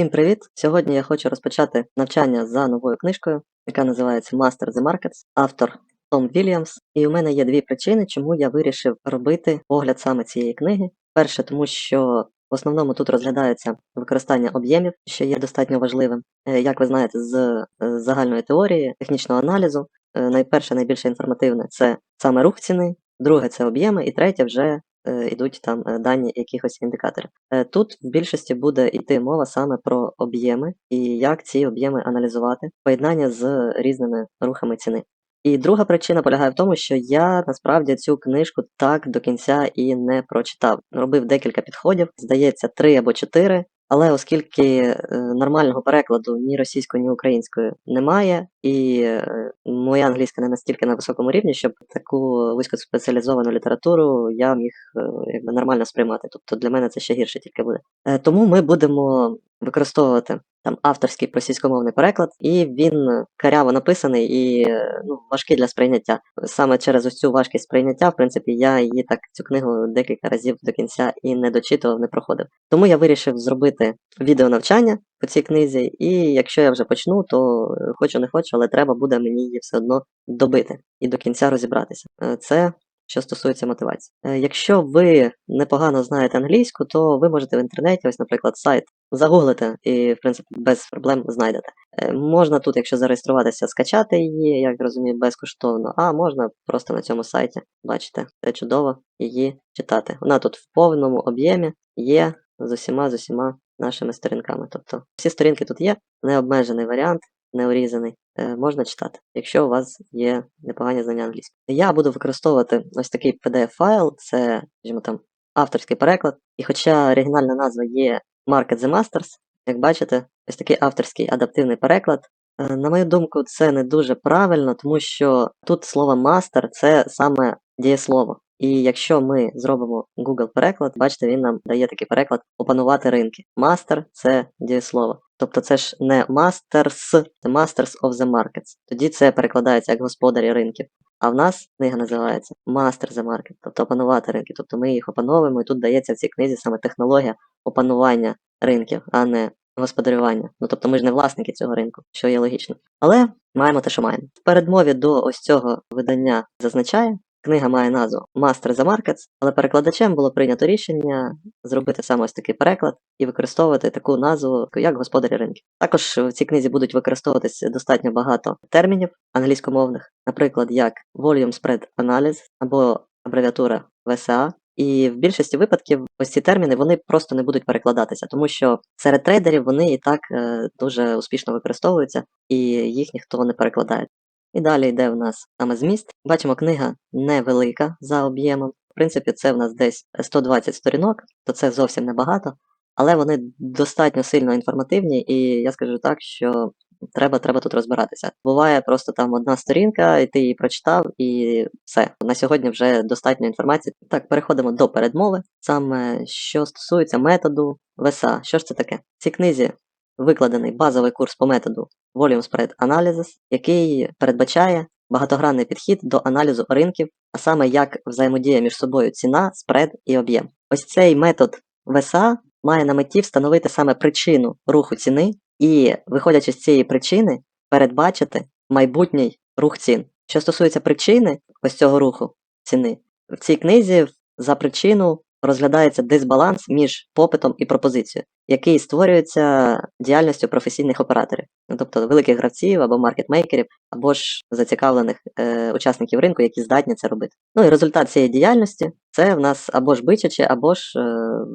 Всім привіт! Сьогодні я хочу розпочати навчання за новою книжкою, яка називається Master the Markets, автор Том Вільямс. І у мене є дві причини, чому я вирішив робити огляд саме цієї книги. Перше, тому що в основному тут розглядається використання об'ємів, що є достатньо важливим. Е, Як ви знаєте, з е, загальної теорії, технічного аналізу, е, найперше, найбільше інформативне це саме рух ціни, друге це об'єми, і третє вже йдуть там е, дані якихось індикаторів. Е, Тут в більшості буде йти мова саме про об'єми і як ці об'єми аналізувати, поєднання з різними рухами ціни. І друга причина полягає в тому, що я насправді цю книжку так до кінця і не прочитав. Робив декілька підходів, здається, три або чотири. Але оскільки е, нормального перекладу ні російською, ні українською немає, і е, моя англійська не настільки на високому рівні, щоб таку вузькоспеціалізовану літературу я міг е, якби нормально сприймати. Тобто для мене це ще гірше тільки буде. Тому ми будемо використовувати там авторський російськомовний переклад, і він каряво написаний і е, ну, важкий для сприйняття. Саме через цю важкість сприйняття, в принципі, я її так цю книгу декілька разів до кінця і не дочитував, не проходив. Тому я вирішив зробити відеонавчання по цій книзі, і якщо я вже почну, то е, хочу не хочу, але треба буде мені її все одно добити і до кінця розібратися. Е, Це що стосується мотивації. Е, Якщо ви непогано знаєте англійську, то ви можете в інтернеті, ось, наприклад, сайт загуглите і, в принципі, без проблем знайдете. Е, Можна тут, якщо зареєструватися, скачати її, як розумію, безкоштовно, а можна просто на цьому сайті, бачите, це чудово її читати. Вона тут в повному об'ємі є з усіма з усіма нашими сторінками. Тобто всі сторінки тут є, необмежений варіант, неурізаний, можна читати, якщо у вас є непогані знання англійської. Я буду використовувати ось такий PDF-файл, це, скажімо там, авторський переклад. І хоча оригінальна назва є Market the Masters, як бачите, ось такий авторський адаптивний переклад. Е, На мою думку, це не дуже правильно, тому що тут слово master це саме дієслово. І якщо ми зробимо Google переклад, бачите, він нам дає такий переклад опанувати ринки. Master – це дієслово. Тобто це ж не masters, це masters of the markets. Тоді це перекладається як господарі ринків. А в нас книга називається Master the Market, тобто опанувати ринки. Тобто ми їх опановуємо, і тут дається в цій книзі саме технологія опанування ринків, а не господарювання. Ну тобто ми ж не власники цього ринку, що є логічно. Але маємо те, що маємо. В передмові до ось цього видання зазначає. Книга має назву Master the Markets, але перекладачем було прийнято рішення зробити саме ось такий переклад і використовувати таку назву як господарі ринків. Також в цій книзі будуть використовуватися достатньо багато термінів англійськомовних, наприклад, як Volume Spread Analysis або абревіатура VSA. І в більшості випадків ось ці терміни вони просто не будуть перекладатися, тому що серед трейдерів вони і так е, дуже успішно використовуються, і їх ніхто не перекладає. І далі йде в нас саме зміст. Бачимо, книга невелика за об'ємом. В принципі, це в нас десь 120 сторінок, то це зовсім небагато, але вони достатньо сильно інформативні, і я скажу так, що треба, треба тут розбиратися. Буває просто там одна сторінка, і ти її прочитав, і все. На сьогодні вже достатньо інформації. Так, переходимо до передмови. Саме що стосується методу ВСА. Що ж це таке? В цій книзі викладений базовий курс по методу Volume Spread Analysis, який передбачає багатогранний підхід до аналізу ринків, а саме як взаємодія між собою ціна, спред і об'єм. Ось цей метод ВСА має на меті встановити саме причину руху ціни і, виходячи з цієї причини, передбачити майбутній рух цін. Що стосується причини ось цього руху ціни, в цій книзі за причину розглядається дисбаланс між попитом і пропозицією, який створюється діяльністю професійних операторів, ну, тобто великих гравців або маркетмейкерів, або ж зацікавлених е, учасників ринку, які здатні це робити. Ну і результат цієї діяльності це в нас або ж бичаче, або ж е,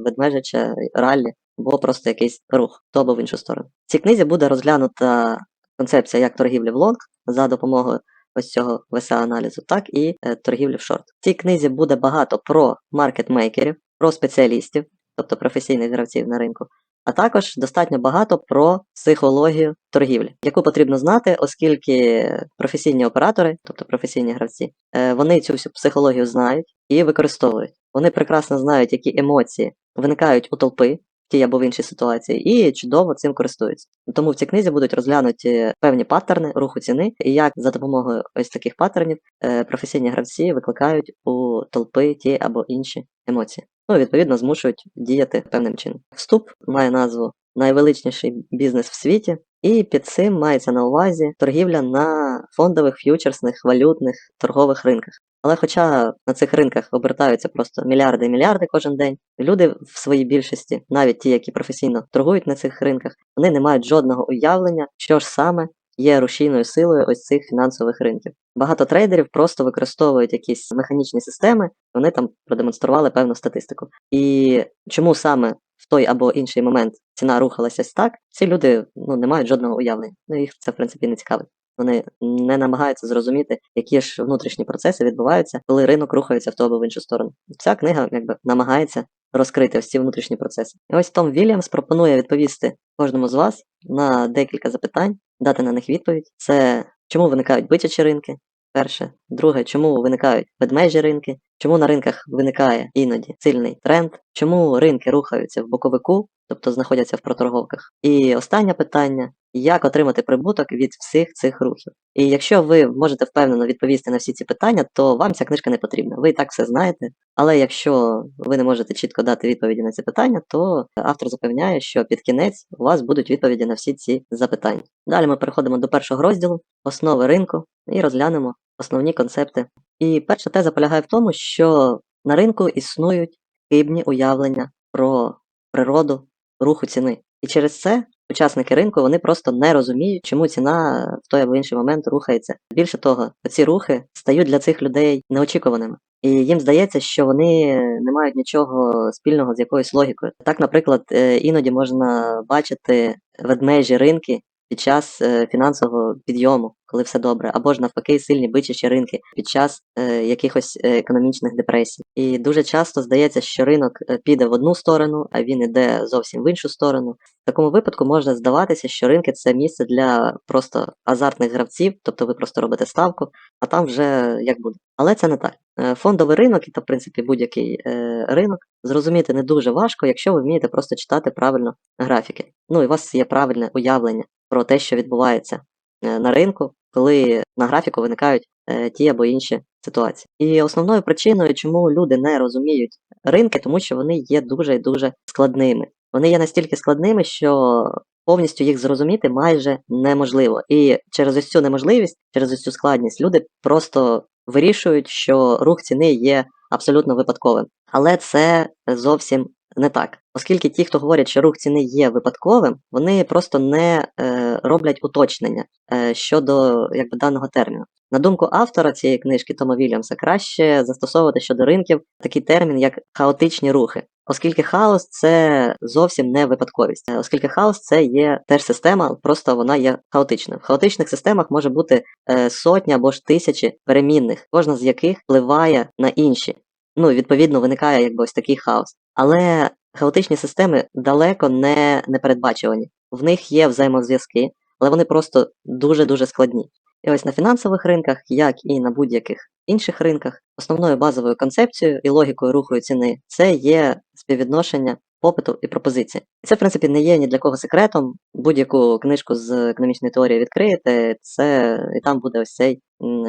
ведмежаче раллі, або просто якийсь рух, то або в іншу сторону. В цій книзі буде розглянута концепція як торгівлі в лонг за допомогою ось цього VSA-аналізу, так і е, торгівлі в шорт. В цій книзі буде багато про маркетмейкерів, про спеціалістів, тобто професійних гравців на ринку, а також достатньо багато про психологію торгівлі, яку потрібно знати, оскільки професійні оператори, тобто професійні гравці, е, вони цю всю психологію знають і використовують. Вони прекрасно знають, які емоції виникають у толпи. Тій або в іншій ситуації, і чудово цим користуються. Тому в цій книзі будуть розглянуті певні паттерни руху ціни, і як за допомогою ось таких паттернів е, професійні гравці викликають у толпи ті або інші емоції. Ну, відповідно, змушують діяти певним чином. Вступ має назву найвеличніший бізнес в світі, і під цим мається на увазі торгівля на фондових, ф'ючерсних, валютних торгових ринках. Але хоча на цих ринках обертаються просто мільярди і мільярди кожен день, люди в своїй більшості, навіть ті, які професійно торгують на цих ринках, вони не мають жодного уявлення, що ж саме є рушійною силою ось цих фінансових ринків. Багато трейдерів просто використовують якісь механічні системи, вони там продемонстрували певну статистику. І чому саме в той або інший момент ціна рухалася так, ці люди ну, не мають жодного уявлення. Ну їх це в принципі не цікавить. Вони не намагаються зрозуміти, які ж внутрішні процеси відбуваються, коли ринок рухається в ту або в іншу сторону. Ця книга якби намагається розкрити ось ці внутрішні процеси. І ось Том Вільямс пропонує відповісти кожному з вас на декілька запитань, дати на них відповідь. Це чому виникають бичачі ринки? Перше, друге, чому виникають ведмежі ринки, чому на ринках виникає іноді сильний тренд, чому ринки рухаються в боковику, тобто знаходяться в проторговках. І останнє питання: як отримати прибуток від всіх цих рухів? І якщо ви можете впевнено відповісти на всі ці питання, то вам ця книжка не потрібна. Ви і так все знаєте. Але якщо ви не можете чітко дати відповіді на ці питання, то автор запевняє, що під кінець у вас будуть відповіді на всі ці запитання. Далі ми переходимо до першого розділу основи ринку і розглянемо основні концепти. І перша теза полягає в тому, що на ринку існують хибні уявлення про природу руху ціни. І через це учасники ринку вони просто не розуміють, чому ціна в той або інший момент рухається. Більше того, ці рухи стають для цих людей неочікуваними. І їм здається, що вони не мають нічого спільного з якоюсь логікою. Так, наприклад, е, іноді можна бачити ведмежі ринки під час е, фінансового підйому, коли все добре, або ж навпаки сильні бичачі ринки під час е, якихось е, економічних депресій. І дуже часто здається, що ринок піде в одну сторону, а він іде зовсім в іншу сторону. В такому випадку можна здаватися, що ринки це місце для просто азартних гравців, тобто ви просто робите ставку, а там вже як буде. Але це не так. Фондовий ринок, і та в принципі будь-який е, ринок, зрозуміти не дуже важко, якщо ви вмієте просто читати правильно графіки. Ну і у вас є правильне уявлення про те, що відбувається е, на ринку, коли на графіку виникають е, ті або інші ситуації. І основною причиною, чому люди не розуміють ринки, тому що вони є дуже і дуже складними. Вони є настільки складними, що повністю їх зрозуміти майже неможливо. І через ось цю неможливість, через ось цю складність, люди просто вирішують, що рух ціни є абсолютно випадковим. Але це зовсім не так. Оскільки ті, хто говорять, що рух ціни є випадковим, вони просто не е, роблять уточнення е, щодо якби, даного терміну. На думку автора цієї книжки Тома Вільямса, краще застосовувати щодо ринків такий термін, як хаотичні рухи. Оскільки хаос це зовсім не випадковість, Е, оскільки хаос це є теж система, просто вона є хаотичною. В хаотичних системах може бути е, сотні або ж тисячі перемінних, кожна з яких впливає на інші. Ну, відповідно, виникає якби ось такий хаос. Але хаотичні системи далеко не непередбачувані. В них є взаємозв'язки, але вони просто дуже-дуже складні. І ось на фінансових ринках, як і на будь-яких інших ринках, основною базовою концепцією і логікою руху ціни це є співвідношення попиту і пропозиції. І це, в принципі, не є ні для кого секретом. Будь-яку книжку з економічної теорії відкриєте, це і там буде ось цей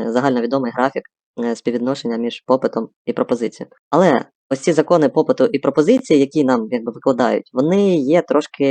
загальновідомий графік співвідношення між попитом і пропозицією. Але ось ці закони попиту і пропозиції, які нам якби викладають, вони є трошки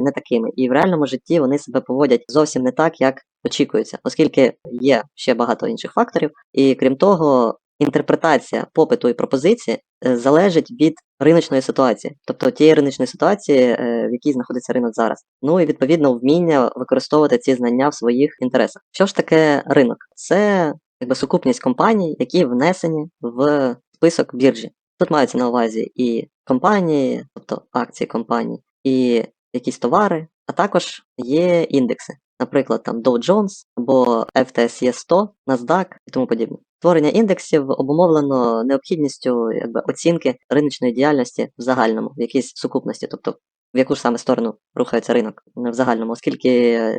не такими, і в реальному житті вони себе поводять зовсім не так, як очікується, оскільки є ще багато інших факторів, і крім того, інтерпретація попиту і пропозиції е, залежить від риночної ситуації, тобто тієї риночної ситуації, е, в якій знаходиться ринок зараз. Ну і відповідно вміння використовувати ці знання в своїх інтересах. Що ж таке ринок? Це якби сукупність компаній, які внесені в список біржі. Тут маються на увазі і компанії, тобто акції компаній, і якісь товари, а також є індекси, наприклад, там Dow Jones або FTSE 100, NASDAQ і тому подібне. Створення індексів обумовлено необхідністю якби, оцінки риночної діяльності в загальному, в якійсь сукупності, тобто в яку ж саме сторону рухається ринок в загальному, оскільки е,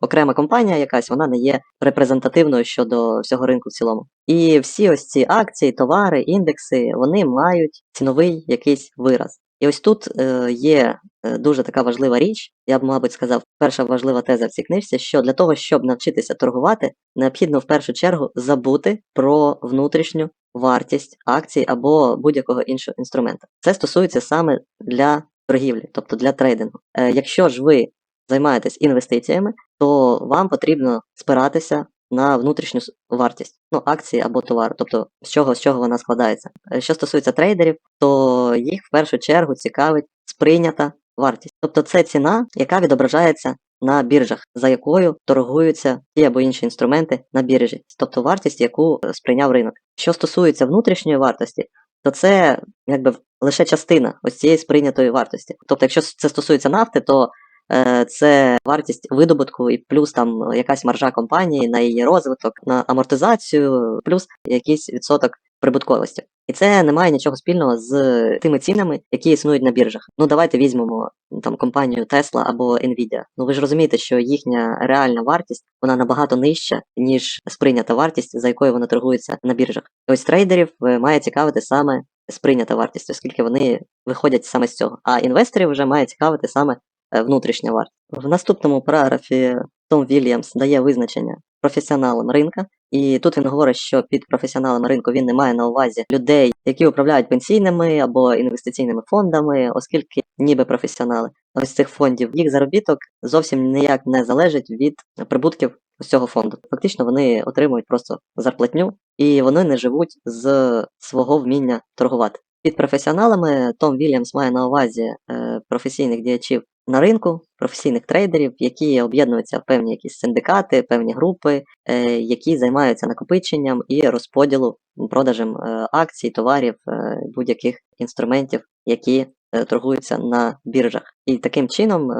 окрема компанія якась вона не є репрезентативною щодо всього ринку в цілому. І всі ось ці акції, товари, індекси, вони мають ціновий якийсь вираз. І ось тут е, є е, дуже така важлива річ, я б, мабуть, сказав, перша важлива теза в цій книжці, що для того, щоб навчитися торгувати, необхідно в першу чергу забути про внутрішню вартість акцій або будь-якого іншого інструмента. Це стосується саме для торгівлі, тобто для трейдингу. Е, якщо ж ви займаєтесь інвестиціями, то вам потрібно спиратися на внутрішню вартість, ну, акції або товару, тобто з чого, з чого вона складається. Е, Що стосується трейдерів, то їх в першу чергу цікавить сприйнята вартість. Тобто це ціна, яка відображається на біржах, за якою торгуються ті або інші інструменти на біржі, тобто вартість, яку е, сприйняв ринок. Що стосується внутрішньої вартості, то це якби лише частина ось цієї сприйнятої вартості. Тобто, якщо це стосується нафти, то це вартість видобутку і плюс там якась маржа компанії на її розвиток, на амортизацію, плюс якийсь відсоток прибутковості. І це не має нічого спільного з тими цінами, які існують на біржах. Ну давайте візьмемо ну, там компанію Tesla або Nvidia. Ну ви ж розумієте, що їхня реальна вартість вона набагато нижча, ніж сприйнята вартість, за якою вона торгується на біржах. І ось трейдерів е, має цікавити саме сприйнята вартість, оскільки вони виходять саме з цього. А інвесторів вже має цікавити саме е, внутрішня вартість. В наступному параграфі Том Вільямс дає визначення професіоналам ринка. І тут він говорить, що під професіоналами ринку він не має на увазі людей, які управляють пенсійними або інвестиційними фондами, оскільки ніби професіонали ось цих фондів, їх заробіток зовсім ніяк не залежить від прибутків з цього фонду. Фактично вони отримують просто зарплатню, і вони не живуть з свого вміння торгувати. Під професіоналами Том Вільямс має на увазі е, професійних діячів на ринку, професійних трейдерів, які об'єднуються в певні якісь синдикати, певні групи, е, які займаються накопиченням і розподілу продажем е, акцій, товарів, е, будь-яких інструментів, які торгуються на біржах. І таким чином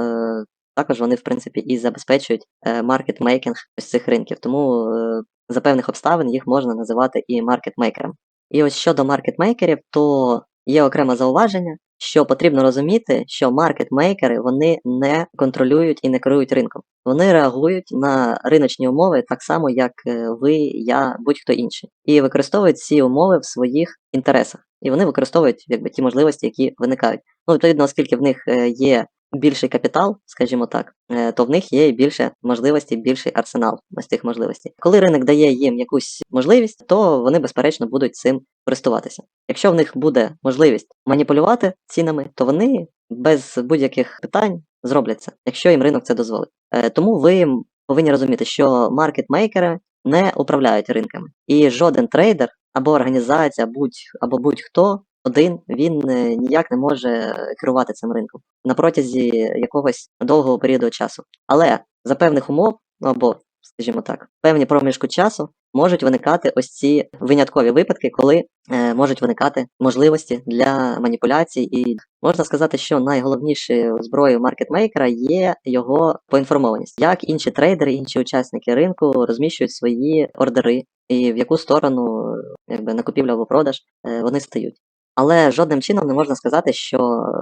також вони, в принципі, і забезпечують маркетмейкінг ось цих ринків. Тому за певних обставин їх можна називати і маркетмейкером. І ось щодо маркетмейкерів, то є окреме зауваження, що потрібно розуміти, що маркетмейкери вони не контролюють і не керують ринком. Вони реагують на риночні умови так само, як е, ви, я, будь-хто інший, і використовують ці умови в своїх інтересах. І вони використовують якби ті можливості, які виникають. Ну, відповідно, оскільки в них е, є більший капітал, скажімо так, е, то в них є більше можливостей, більший арсенал ось цих можливостей. Коли ринок дає їм якусь можливість, то вони безперечно будуть цим користуватися. Якщо в них буде можливість маніпулювати цінами, то вони без будь-яких питань зроблять це, якщо їм ринок це дозволить. Е, Тому ви повинні розуміти, що маркетмейкери не управляють ринками, і жоден трейдер або організація, будь або будь-хто один він е, ніяк не може керувати цим ринком на протязі якогось довгого періоду часу. Але за певних умов, ну, або, скажімо так, певні проміжку часу можуть виникати ось ці виняткові випадки, коли е, можуть виникати можливості для маніпуляцій, і можна сказати, що найголовнішою зброєю маркетмейкера є його поінформованість, як інші трейдери, інші учасники ринку розміщують свої ордери, і в яку сторону якби на купівлю або продаж е, вони стають. Але жодним чином не можна сказати, що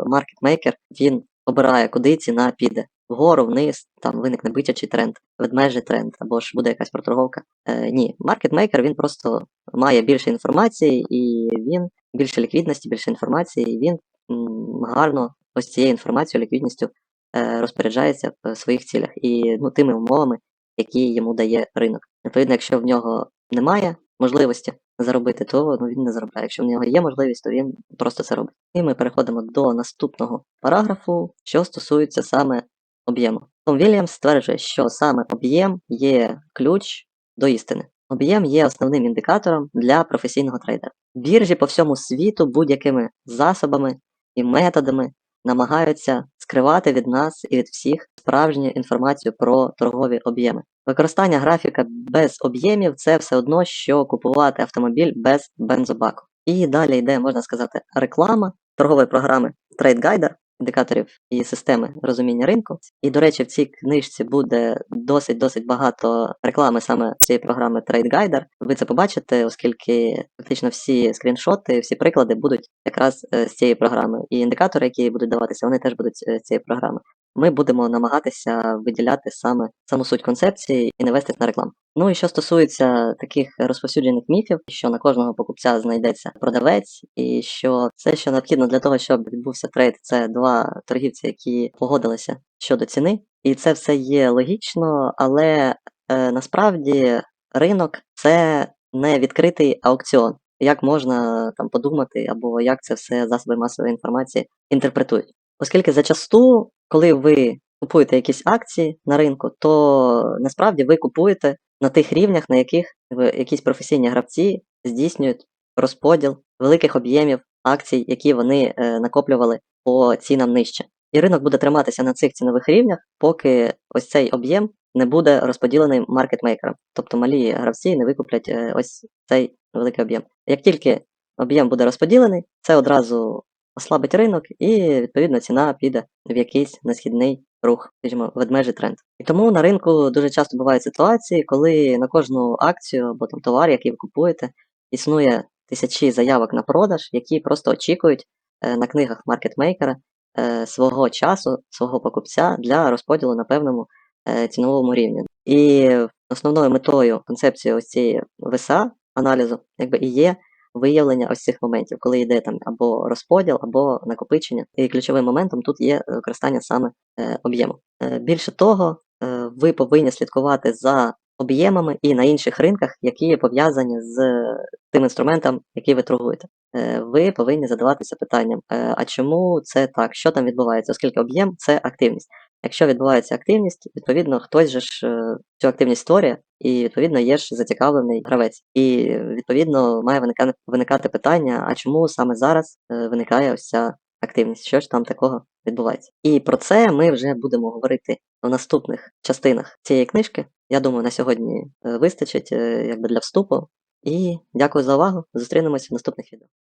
маркетмейкер він обирає, куди ціна піде. Вгору, вниз, там виникне битячий тренд, ведмежий тренд, або ж буде якась проторговка. Е, ні, маркетмейкер він просто має більше інформації, і він більше ліквідності, більше інформації, і він м, гарно ось цією інформацією, ліквідністю е, розпоряджається в своїх цілях і ну, тими умовами, які йому дає ринок. Відповідно, якщо в нього немає можливості заробити, то ну, він не заробляє. Якщо в нього є можливість, то він просто це робить. І ми переходимо до наступного параграфу, що стосується саме об'єму. Том Вільямс стверджує, що саме об'єм є ключ до істини. Об'єм є основним індикатором для професійного трейдера. Біржі по всьому світу будь-якими засобами і методами намагаються скривати від нас і від всіх справжню інформацію про торгові об'єми. Використання графіка без об'ємів це все одно, що купувати автомобіль без бензобаку. І далі йде, можна сказати, реклама торгової програми TradeGuider, індикаторів і системи розуміння ринку. І, до речі, в цій книжці буде досить-досить багато реклами саме цієї програми TradeGuider. Ви це побачите, оскільки фактично всі скріншоти, всі приклади будуть якраз е, з цієї програми. І індикатори, які будуть даватися, вони теж будуть е, з цієї програми. Ми будемо намагатися виділяти саме саму суть концепції і не вестись на рекламу. Ну і що стосується таких розповсюджених міфів, що на кожного покупця знайдеться продавець, і що все, що необхідно для того, щоб відбувся трейд, це два торгівці, які погодилися щодо ціни, і це все є логічно, але е, насправді ринок це не відкритий аукціон. Як можна там подумати, або як це все засоби масової інформації інтерпретують. Оскільки зачасту, коли ви купуєте якісь акції на ринку, то насправді ви купуєте на тих рівнях, на яких якісь професійні гравці здійснюють розподіл великих об'ємів акцій, які вони е, накоплювали по цінам нижче. І ринок буде триматися на цих цінових рівнях, поки ось цей об'єм не буде розподілений маркетмейкером. Тобто малі гравці не викуплять е, ось цей великий об'єм. Як тільки об'єм буде розподілений, це одразу ослабить ринок, і відповідно ціна піде в якийсь несхідний рух, скажімо, ведмежий тренд. І тому на ринку дуже часто бувають ситуації, коли на кожну акцію або там товар, який ви купуєте, існує тисячі заявок на продаж, які просто очікують е, на книгах маркетмейкера е, свого часу, свого покупця для розподілу на певному е, ціновому рівні. І основною метою концепції ось цієї ВСА аналізу якби і є виявлення ось цих моментів, коли йде там або розподіл, або накопичення. І ключовим моментом тут є використання саме е, об'єму. Е, більше того, е, ви повинні слідкувати за об'ємами і на інших ринках, які пов'язані з тим інструментом, який ви торгуєте. Е, ви повинні задаватися питанням, е, а чому це так, що там відбувається, оскільки об'єм це активність. Якщо відбувається активність, відповідно, хтось же ж е, цю активність створює, і відповідно є ж зацікавлений гравець. І відповідно має виникати, питання, а чому саме зараз е, виникає ось ця активність, що ж там такого відбувається. І про це ми вже будемо говорити в наступних частинах цієї книжки. Я думаю, на сьогодні е, вистачить якби для вступу. І дякую за увагу. Зустрінемося в наступних відео.